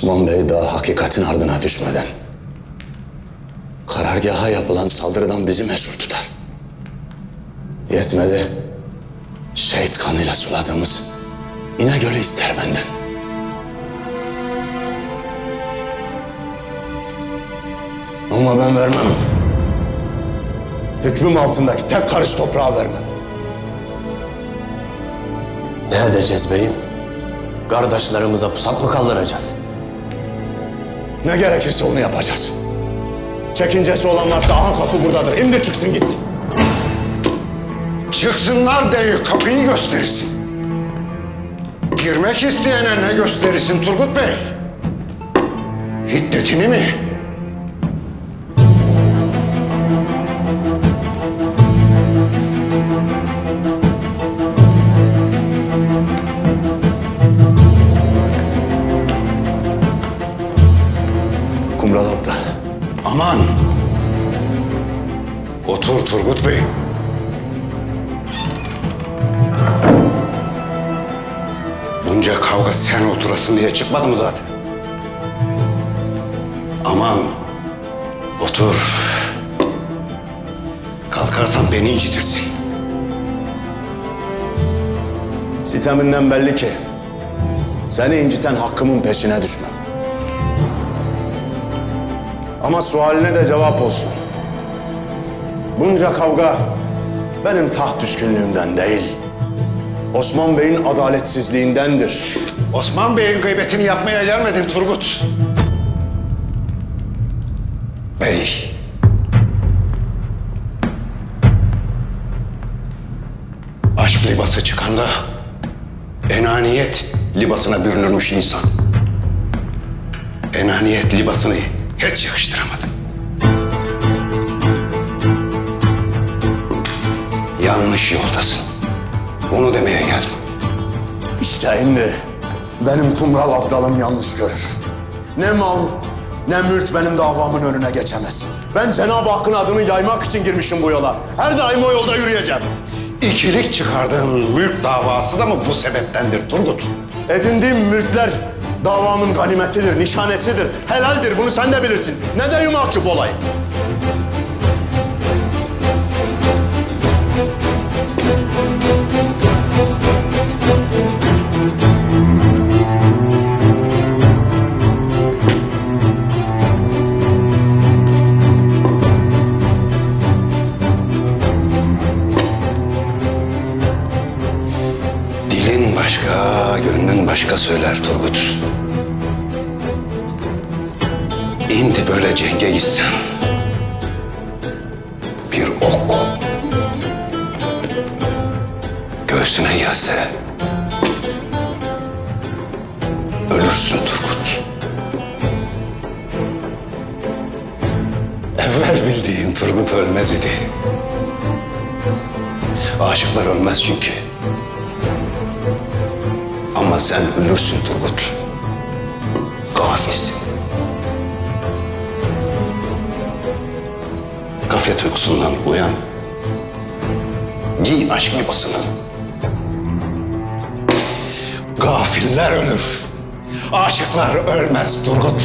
Osman Bey daha hakikatin ardına düşmeden karargaha yapılan saldırıdan bizi mesul tutar. Yetmedi. Şehit kanıyla suladığımız İnegöl'ü ister benden. Ama ben vermem. Hükmüm altındaki tek karış toprağı vermem. Ne edeceğiz beyim? Kardeşlerimize pusat mı kaldıracağız? Ne gerekirse onu yapacağız. Çekincesi olan varsa aha kapı buradadır. İndir çıksın gitsin. Çıksınlar deyi kapıyı gösterirsin. Girmek isteyene ne gösterirsin Turgut Bey? Hiddetini mi? Aman! Otur Turgut Bey. Bunca kavga sen oturasın diye çıkmadı mı zaten? Aman! Otur. Kalkarsan beni incitirsin. Siteminden belli ki seni inciten hakkımın peşine düşmem. Ama sualine de cevap olsun. Bunca kavga benim taht düşkünlüğümden değil, Osman Bey'in adaletsizliğindendir. Osman Bey'in gıybetini yapmaya gelmedim Turgut. Bey. Aşk libası çıkanda enaniyet libasına bürünürmüş insan. Enaniyet libasını hiç yakıştıramadım. Yanlış yoldasın. Bunu demeye geldim. İşte şimdi benim kumral aptalım yanlış görür. Ne mal ne mülk benim davamın önüne geçemez. Ben Cenab-ı Hakk'ın adını yaymak için girmişim bu yola. Her daim o yolda yürüyeceğim. İkilik çıkardığın mülk davası da mı bu sebeptendir Turgut? Edindiğim mülkler davamın ganimetidir, nişanesidir, helaldir. Bunu sen de bilirsin. Ne de mahcup olayım. Başka, gönlün başka söyler Turgut. İndi böyle cenge gitsen. Bir ok. Göğsüne gelse. Ölürsün Turgut. Evvel bildiğin Turgut ölmez idi. Aşıklar ölmez çünkü. Ama sen ölürsün Turgut. Gafilsin. Gaflet uykusundan uyan. Giy aşk libasını. Gafiller ölür. Aşıklar ölmez Turgut.